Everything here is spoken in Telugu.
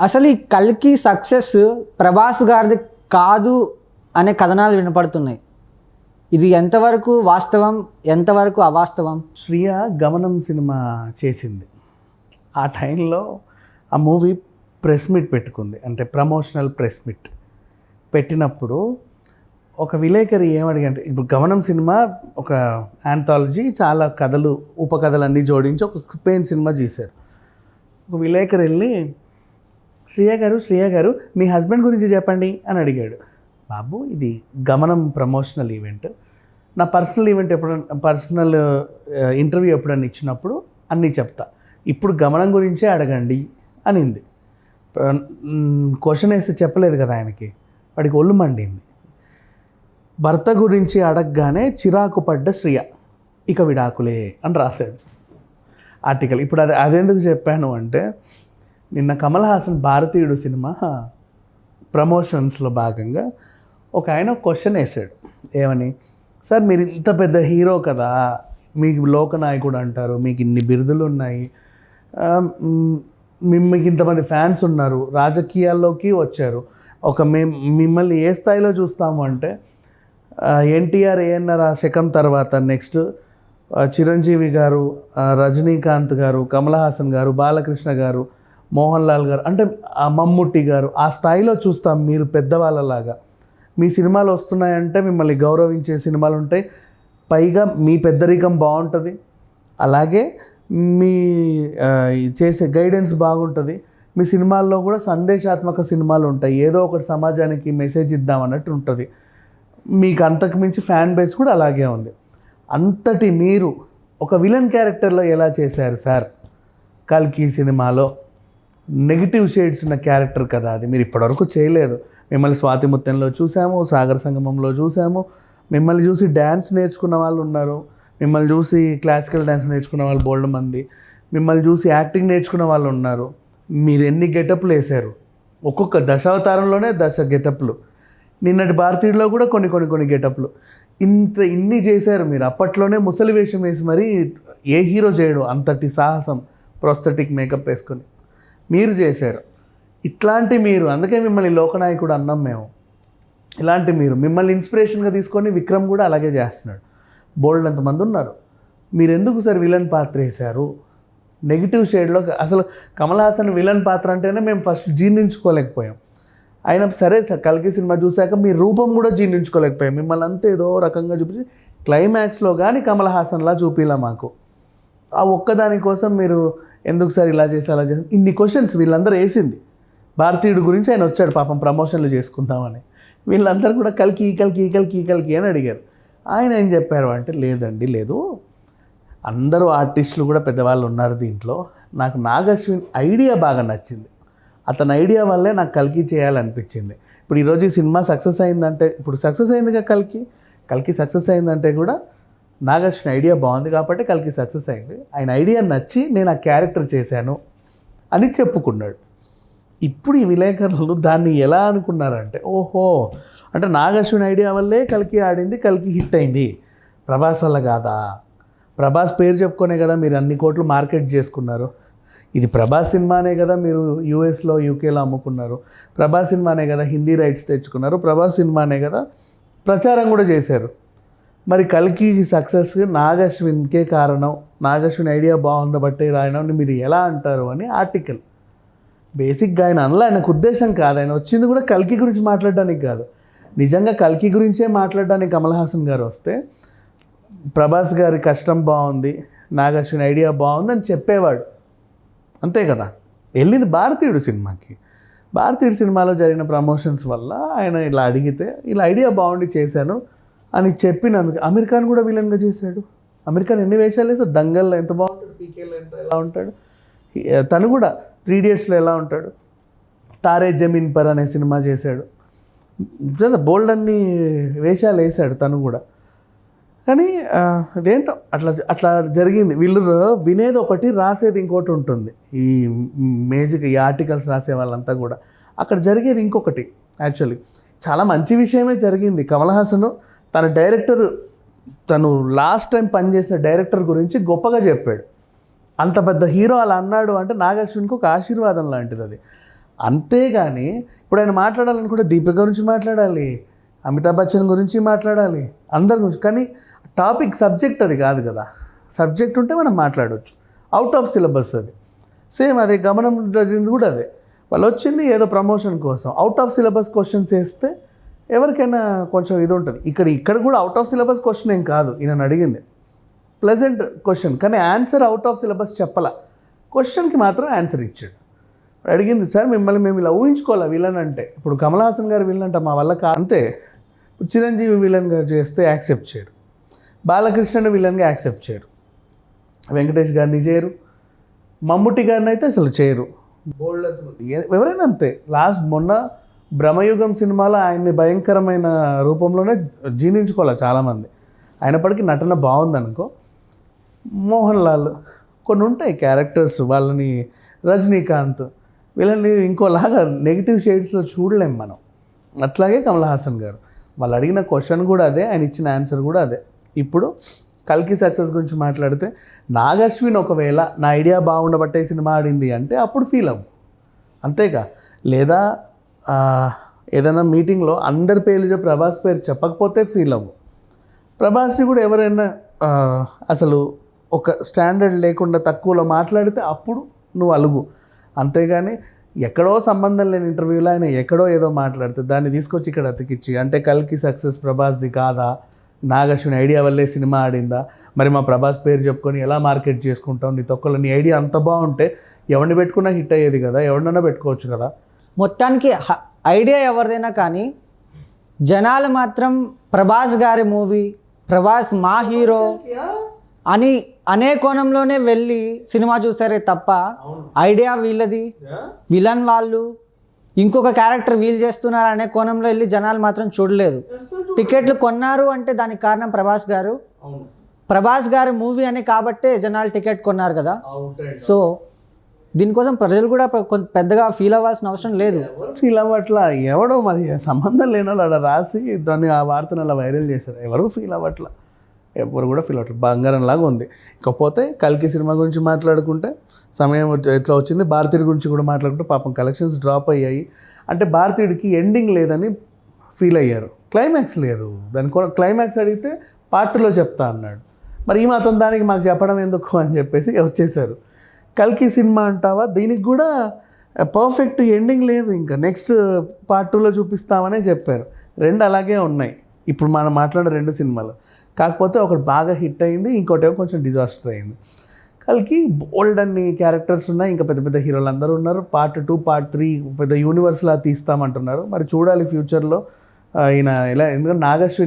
అసలు ఈ కల్కి సక్సెస్ ప్రభాస్ గారిది కాదు అనే కథనాలు వినపడుతున్నాయి. ఇది ఎంతవరకు వాస్తవం? ఎంతవరకు అవాస్తవం? శ్రియ గమనం సినిమా చేసింది. ఆ టైంలో ఆ మూవీ ప్రెస్ మీట్ పెట్టుకుంది. అంటే ప్రమోషనల్ ప్రెస్ మీట్ పెట్టినప్పుడు ఒక విలేకరి ఏమడిగంటే ఇప్పుడు గమనం సినిమా ఒక యాంథాలజీ చాలా కథలు ఉపకథలన్నీ జోడించి ఒక స్పెయిన్ సినిమా చేశారు ఒక విలేకరి వెళ్ళి శ్రియ గారు శ్రియ గారు మీ హస్బెండ్ గురించి చెప్పండి అని అడిగాడు. బాబు ఇది గమనం ప్రమోషనల్ ఈవెంట్. నా పర్సనల్ ఈవెంట్ ఎప్పుడన్నా పర్సనల్ ఇంటర్వ్యూ ఎప్పుడన్నా ఇచ్చినప్పుడు అన్నీ చెప్తా. ఇప్పుడు గమనం గురించే అడగండి అనింది. క్వశ్చన్ వేస్తే చెప్పలేదు కదా ఆయనకి. వాడికి ఒళ్ళు మండింది. భర్త గురించి అడగగానే చిరాకు పడ్డ శ్రియ ఇక విడాకులే అని రాశాడు ఆర్టికల్. ఇప్పుడు అది అదెందుకు చెప్పాను అంటే నిన్న కమల్ హాసన్ భారతీయుడు సినిమా ప్రమోషన్స్లో భాగంగా ఒక ఆయన క్వశ్చన్ వేసాడు ఏమని? సార్ మీరు ఇంత పెద్ద హీరో కదా మీకు లోకనాయకుడు అంటారు మీకు ఇన్ని బిరుదులు ఉన్నాయి ఆ, మీకు ఇంతమంది ఫ్యాన్స్ ఉన్నారు రాజకీయాల్లోకి వచ్చారు. ఒక మేం మిమ్మల్ని ఏ స్థాయిలో చూస్తాము అంటే ఎన్టీఆర్ ఏఎన్ఆర్ ఆ శకం తర్వాత నెక్స్ట్ చిరంజీవి గారు రజనీకాంత్ గారు కమల్ హాసన్ గారు బాలకృష్ణ గారు మోహన్ లాల్ గారు అంటే ఆ మమ్ముట్టి గారు ఆ స్థాయిలో చూస్తాం మీరు పెద్దవాళ్ళలాగా. మీ సినిమాలు వస్తున్నాయంటే మిమ్మల్ని గౌరవించే సినిమాలు ఉంటాయి. పైగా మీ పెద్దరికం బాగుంటుంది. అలాగే మీ చేసే గైడెన్స్ బాగుంటుంది. మీ సినిమాల్లో కూడా సందేశాత్మక సినిమాలు ఉంటాయి. ఏదో ఒకటి సమాజానికి మెసేజ్ ఇద్దాం అన్నట్టు ఉంటుంది. మీకు అంతకు మించి ఫ్యాన్ బేస్ కూడా అలాగే ఉంది. అంతటి మీరు ఒక విలన్ క్యారెక్టర్లో ఎలా చేశారు సార్? కల్కి సినిమాలో. నెగిటివ్ షేడ్స్ ఉన్న క్యారెక్టర్ కదా అది. మీరు ఇప్పటివరకు చేయలేదు. మిమ్మల్ని స్వాతి ముత్యంలో చూసాము సాగర సంగమంలో చూసాము. మిమ్మల్ని చూసి డ్యాన్స్ నేర్చుకున్న వాళ్ళు ఉన్నారు. మిమ్మల్ని చూసి క్లాసికల్ డ్యాన్స్ నేర్చుకున్న వాళ్ళు బోల్డ్ మంది. మిమ్మల్ని చూసి యాక్టింగ్ నేర్చుకున్న వాళ్ళు ఉన్నారు. మీరు ఎన్ని గెటప్లు వేశారు? ఒక్కొక్క దశావతారంలోనే దశ గెటప్లు. నిన్నటి భారతీయుల్లో కూడా కొన్ని కొన్ని కొన్ని గెటప్లు. ఇంత ఇన్ని చేశారు మీరు. అప్పట్లోనే ముసలి వేషం వేసి మరీ ఏ హీరో చేయడు అంతటి సాహసం ప్రొస్థెటిక్ మేకప్ వేసుకొని. మీరు చేశారు. ఇట్లాంటి మీరు అందుకే మిమ్మల్ని లోకనాయకుడు అన్నాం మేము. ఇలాంటి మీరు మిమ్మల్ని ఇన్స్పిరేషన్గా తీసుకొని విక్రమ్ కూడా అలాగే చేస్తున్నాడు. బోల్డ్ అంతమంది ఉన్నారు. మీరు ఎందుకు సార్ విలన్ పాత్ర వేశారు? నెగిటివ్ షేడ్లో అసలు కమల్ హాసన్ విలన్ పాత్ర అంటేనే మేము ఫస్ట్ జీర్ణించుకోలేకపోయాం. ఆయన సరే సార్ కల్కి సినిమా చూశాక మీ రూపం కూడా జీర్ణించుకోలేకపోయాం. మిమ్మల్ని అంతా ఏదో రకంగా చూపించి క్లైమాక్స్లో కానీ కమల్ హాసన్లా చూపిలా మాకు. ఆ ఒక్కదాని కోసం మీరు ఎందుకు సార్ ఇలా చేసి అలా చేసి? ఇన్ని క్వశ్చన్స్ వీళ్ళందరూ వేసింది. భారతీయుడు గురించి ఆయన వచ్చాడు పాపం ప్రమోషన్లు చేసుకుందామని. వీళ్ళందరూ కూడా కలికి ఈ కలికి ఈ కలికి ఈ కలికి అని అడిగారు. ఆయన ఏం చెప్పారు అంటే లేదండి లేదు. అందరూ ఆర్టిస్టులు కూడా పెద్దవాళ్ళు ఉన్నారు దీంట్లో. నాకు నాగశ్విన్ ఐడియా బాగా నచ్చింది. అతని ఐడియా వల్లే నాకు కల్కి చేయాలనిపించింది. ఇప్పుడు ఈరోజు ఈ సినిమా సక్సెస్ అయిందంటే ఇప్పుడు సక్సెస్ అయిందిగా కల్కి? కల్కి సక్సెస్ అయిందంటే కూడా నాగార్జున ఐడియా బాగుంది కాబట్టి కలికి సక్సెస్ అయింది. ఆయన ఐడియా నచ్చి నేను ఆ క్యారెక్టర్ చేశాను అని చెప్పుకున్నాడు. ఇప్పుడు ఈ విలేకరులు దాన్ని ఎలా అనుకున్నారంటే ఓహో అంటే నాగార్జున ఐడియా వల్లే కలికి ఆడింది కలికి హిట్ అయింది. ప్రభాస్ వల్ల కాదా? ప్రభాస్ పేరు చెప్పుకునే కదా మీరు అన్ని కోట్లు మార్కెట్ చేసుకున్నారు. ఇది ప్రభాస్ సినిమానే కదా మీరు యూఎస్లో యూకేలో అమ్ముకున్నారు. ప్రభాస్ సినిమానే కదా హిందీ రైట్స్ తెచ్చుకున్నారు. ప్రభాస్ సినిమానే కదా ప్రచారం కూడా చేశారు. మరి కల్కి సక్సెస్ నాగశ్విన్కే కారణం. నాగశ్విన్ ఐడియా బాగుంది బట్టే రాయడం మీరు ఎలా అంటారు అని ఆర్టికల్. బేసిక్గా ఆయన అనలే ఆయనకు ఉద్దేశం కాదు. ఆయన వచ్చింది కూడా కల్కి గురించి మాట్లాడడానికి కాదు. నిజంగా కల్కి గురించే మాట్లాడడానికి కమల్ హాసన్ గారు వస్తే ప్రభాస్ గారి కష్టం బాగుంది నాగశ్విన్ ఐడియా బాగుంది అని చెప్పేవాడు. అంతే కదా? వెళ్ళింది భారతీయుడు సినిమాకి. భారతీయుడు సినిమాలో జరిగిన ప్రమోషన్స్ వల్ల ఆయన ఇలా అడిగితే ఇలా ఐడియా బాగుండి చేశాను అని చెప్పినందుకు అమీర్ ఖాన్ కూడా విలన్గా చేశాడు. అమెరికాను ఎన్ని వేషాలు వేసాడు దంగల్లో ఎంత బాగుంటాడు? పీకేలో ఎంత ఎలా ఉంటాడు? తను కూడా త్రీ ఇడియట్స్లో ఎలా ఉంటాడు? తారే జమీన్ పర్ అనే సినిమా చేశాడు. నిజంగా బోల్డ్ అన్ని వేషాలు వేశాడు తను కూడా. కానీ అదేంటో అట్లా అట్లా జరిగింది. వీళ్ళు వినేది ఒకటి రాసేది ఇంకోటి ఉంటుంది. ఈ మేజిక్ ఈ ఆర్టికల్స్ రాసే వాళ్ళంతా కూడా. అక్కడ జరిగేది ఇంకొకటి యాక్చువల్లీ చాలా మంచి విషయమే జరిగింది. కమల్ హాసన్ తన డైరెక్టర్ తను లాస్ట్ టైం పనిచేసిన డైరెక్టర్ గురించి గొప్పగా చెప్పాడు. అంత పెద్ద హీరో అలా అన్నాడు అంటే నాగార్జునకు ఒక ఆశీర్వాదం లాంటిది అది. అంతేగాని ఇప్పుడు ఆయన మాట్లాడాలనుకుంటే దీపిక గురించి మాట్లాడాలి అమితాబ్ బచ్చన్ గురించి మాట్లాడాలి అందరి గురించి. కానీ టాపిక్ సబ్జెక్ట్ అది కాదు కదా. సబ్జెక్ట్ ఉంటే మనం మాట్లాడవచ్చు అవుట్ ఆఫ్ సిలబస్ అది. సేమ్ అదే గమనం జరిగింది కూడా అదే. వాళ్ళు వచ్చింది ఏదో ప్రమోషన్ కోసం. అవుట్ ఆఫ్ సిలబస్ క్వశ్చన్స్ వేస్తే ఎవరికైనా కొంచెం ఇది ఉంటుంది. ఇక్కడ ఇక్కడ కూడా అవుట్ ఆఫ్ సిలబస్ క్వశ్చన్ ఏం కాదు. ఈయన అడిగింది. ప్లెజెంట్ క్వశ్చన్ కానీ ఆన్సర్ అవుట్ ఆఫ్ సిలబస్ చెప్పాల. క్వశ్చన్కి మాత్రం ఆన్సర్ ఇచ్చాడు. అడిగింది సార్ మిమ్మల్ని మేము ఇలా ఊహించుకోవాలి విలన్ అంటే ఇప్పుడు కమల్ హాసన్ గారు విలన్ అంటే మా వల్ల కా అంతే చిరంజీవి విలన్ గారు చేస్తే యాక్సెప్ట్ చేయరు. బాలకృష్ణని విలన్గా యాక్సెప్ట్ చేయరు. వెంకటేష్ గారిని చేయరు. మమ్ముట్టి గారిని అయితే అసలు చేయరు. ఎవరైనా అంతే. లాస్ట్ మొన్న భ్రమయుగం సినిమాలో ఆయన్ని భయంకరమైన రూపంలోనే జీర్ణించుకోవాలి చాలామంది. అయినప్పటికీ నటన బాగుందనుకో మోహన్ లాల్ కొన్ని ఉంటాయి క్యారెక్టర్స్ వాళ్ళని రజనీకాంత్ వీళ్ళని ఇంకోలాగా నెగిటివ్ షేడ్స్లో చూడలేం మనం. అట్లాగే కమల్ హాసన్ గారు. వాళ్ళు అడిగిన క్వశ్చన్ కూడా అదే ఆయన ఇచ్చిన ఆన్సర్ కూడా అదే. ఇప్పుడు కల్కి సక్సెస్ గురించి మాట్లాడితే నాగశ్విన్ ఒకవేళ నా ఐడియా బాగుండబట్టే సినిమా ఆడింది అంటే అప్పుడు ఫీల్ అవ్వు. అంతేగా. లేదా ఏదైనా మీటింగ్లో అందరి పేర్లు ప్రభాస్ పేరు చెప్పకపోతే ఫీల్ అవ్వు. ప్రభాస్ని కూడా ఎవరైనా అసలు ఒక స్టాండర్డ్ లేకుండా తక్కువలో మాట్లాడితే అప్పుడు నువ్వు అలుగు. అంతేగాని ఎక్కడో సంబంధం లేని ఇంటర్వ్యూలో ఆయన ఎక్కడో ఏదో మాట్లాడితే దాన్ని తీసుకొచ్చి ఇక్కడ అతికిచ్చి అంటే కల్కి సక్సెస్ ప్రభాస్ది కాదా? నాగశ్విని ఐడియా వల్లే సినిమా ఆడిందా? మరి మా ప్రభాస్ పేరు చెప్పుకొని ఎలా మార్కెట్ చేసుకుంటాం? నీ తొక్కలో నీ ఐడియా అంత బాగుంటే ఎవరిని పెట్టుకున్నా హిట్ అయ్యేది కదా? ఎవరినైనా పెట్టుకోవచ్చు కదా? మొత్తానికి ఐడియా ఎవరిదైనా కానీ జనాలు మాత్రం ప్రభాస్ గారి మూవీ ప్రభాస్ మా హీరో అని అనే కోణంలోనే వెళ్ళి సినిమా చూసారే తప్ప ఐడియా వీళ్ళది. విలన్ వాళ్ళు ఇంకొక క్యారెక్టర్ వీల్ చేస్తున్నారు అనే కోణంలో వెళ్ళి జనాలు మాత్రం చూడలేదు. టికెట్లు కొన్నారు అంటే దానికి కారణం ప్రభాస్ గారు. ప్రభాస్ గారి మూవీ అని కాబట్టే జనాలు టికెట్ కొన్నారు కదా. సో దీనికోసం ప్రజలు కూడా కొంత పెద్దగా ఫీల్ అవ్వాల్సిన అవసరం లేదు. ఫీల్ అవ్వట్లా ఎవడో మరి సంబంధం లేని వాళ్ళు అలా రాసి దాన్ని ఆ వార్తను అలా వైరల్ చేశారు. ఎవరు ఫీల్ అవ్వట్లా? ఎవరు కూడా ఫీల్ అవ్వట్లేదు బంగారం లాగా ఉంది. ఇకపోతే కల్కి సినిమా గురించి మాట్లాడుకుంటే సమయం ఎట్లా వచ్చింది? భారతీయుడి గురించి కూడా మాట్లాడుకుంటే పాపం కలెక్షన్స్ డ్రాప్ అయ్యాయి. అంటే భారతీయుడికి ఎండింగ్ లేదని ఫీల్ అయ్యారు. క్లైమాక్స్ లేదు. దాని క్లైమాక్స్ అడిగితే పార్టీలో చెప్తా అన్నాడు. మరి ఈ మాత్రం దానికి మాకు చెప్పడం ఎందుకు అని చెప్పేసి వచ్చేసారు. కల్కి సినిమా అంటావా? దీనికి కూడా పర్ఫెక్ట్ ఎండింగ్ లేదు ఇంకా. నెక్స్ట్ పార్ట్ టూలో చూపిస్తామనే చెప్పారు. రెండు అలాగే ఉన్నాయి. ఇప్పుడు మనం మాట్లాడిన రెండు సినిమాలు. కాకపోతే ఒకటి బాగా హిట్ అయింది ఇంకోటి ఏమో కొంచెం డిజాస్టర్ అయింది. కల్కి బోల్డ్ అన్ని క్యారెక్టర్స్ ఉన్నాయి. ఇంకా పెద్ద పెద్ద హీరోలు అందరూ ఉన్నారు. పార్ట్ టూ పార్ట్ త్రీ పెద్ద యూనివర్స్లా తీస్తామంటున్నారు. మరి చూడాలి ఫ్యూచర్లో ఈయన ఇలా ఎందుకంటే నాగశ్విన్